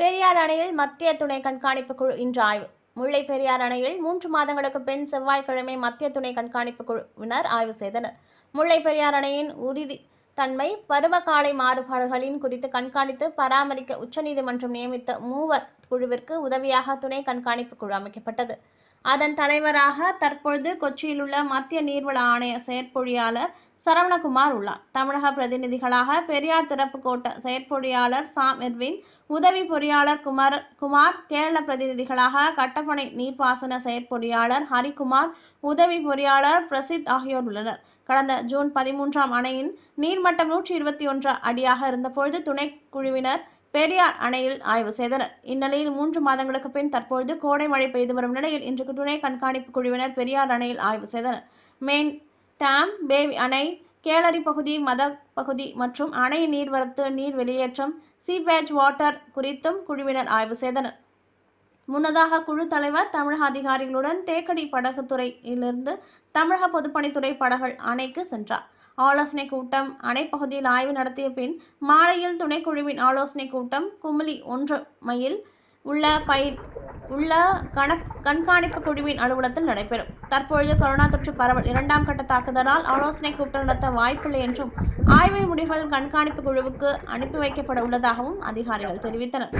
பெரியார் அணையில் மத்திய துணை கண்காணிப்பு குழு இன்று ஆய்வு. முல்லை பெரியார் அணையில் மூன்று மாதங்களுக்கு பின் செவ்வாய்க்கிழமை மத்திய துணை கண்காணிப்பு குழுவினர் ஆய்வு செய்தனர். முல்லை பெரியார் அணையின் உறுதி தன்மை பருவகாலை மாறுபாடுகளின் குறித்து கண்காணித்து பராமரிக்க உச்சநீதிமன்றம் நியமித்த மூவர் குழுவிற்கு உதவியாக துணை கண்காணிப்பு குழு அமைக்கப்பட்டது. அதன் தலைவராக தற்பொழுது கொச்சியில் உள்ள மத்திய நீர்வள ஆணைய செயற்பொழியாளர் சரவணகுமார் உள்ளார். தமிழக பிரதிநிதிகளாக பெரியார் திறப்பு கோட்ட செயற்பொழியாளர் சாம் எர்வின் உதவி பொறியாளர் குமார் குமார் கேரள பிரதிநிதிகளாக கட்டப்பனை நீர்ப்பாசன செயற்பொறியாளர் ஹரிகுமார் உதவி பொறியாளர் பிரசித் ஆகியோர் உள்ளனர். கடந்த ஜூன் பதிமூன்றாம் அணையின் நீர்மட்டம் நூற்றி இருபத்தி ஒன்று அடியாக இருந்தபொழுது துணைக்குழுவினர் பெரியார் அணையில் ஆய்வு செய்தனர். இந்நிலையில் மூன்று மாதங்களுக்கு பின் தற்பொழுது கோடை மழை பெய்து வரும் நிலையில் இன்று துணை கண்காணிப்பு குழுவினர் பெரியார் அணையில் ஆய்வு செய்தனர். மெயின் டேம் பேவி அணை கேளரி பகுதி மத பகுதி மற்றும் அணை நீர்வரத்து நீர் வெளியேற்றம் சீபேஜ் வாட்டர் குறித்தும் குழுவினர் ஆய்வு செய்தனர். முன்னதாக குழு தலைவர் தமிழக அதிகாரிகளுடன் தேக்கடி படகுத்துறையிலிருந்து தமிழக பொதுப்பணித்துறை படகுகள் அணைக்கு சென்றார். ஆலோசனை கூட்டம் அணைப்பகுதியில் ஆய்வு நடத்திய பின் மாலையில் துணைக்குழுவின் ஆலோசனை கூட்டம் குமுளி ஒன்று மையில் உள்ள பய உள்ள கண கண்காணிப்பு குழுவின் அலுவலகத்தில் நடைபெறும். தற்பொழுது கொரோனா தொற்று பரவல் இரண்டாம் கட்ட தாக்குதலால் ஆலோசனை கூட்டம் நடத்த வாய்ப்பில்லை என்றும் ஆய்வின் முடிவுகள் கண்காணிப்பு குழுவுக்கு அனுப்பி வைக்கப்பட உள்ளதாகவும் அதிகாரிகள் தெரிவித்தனர்.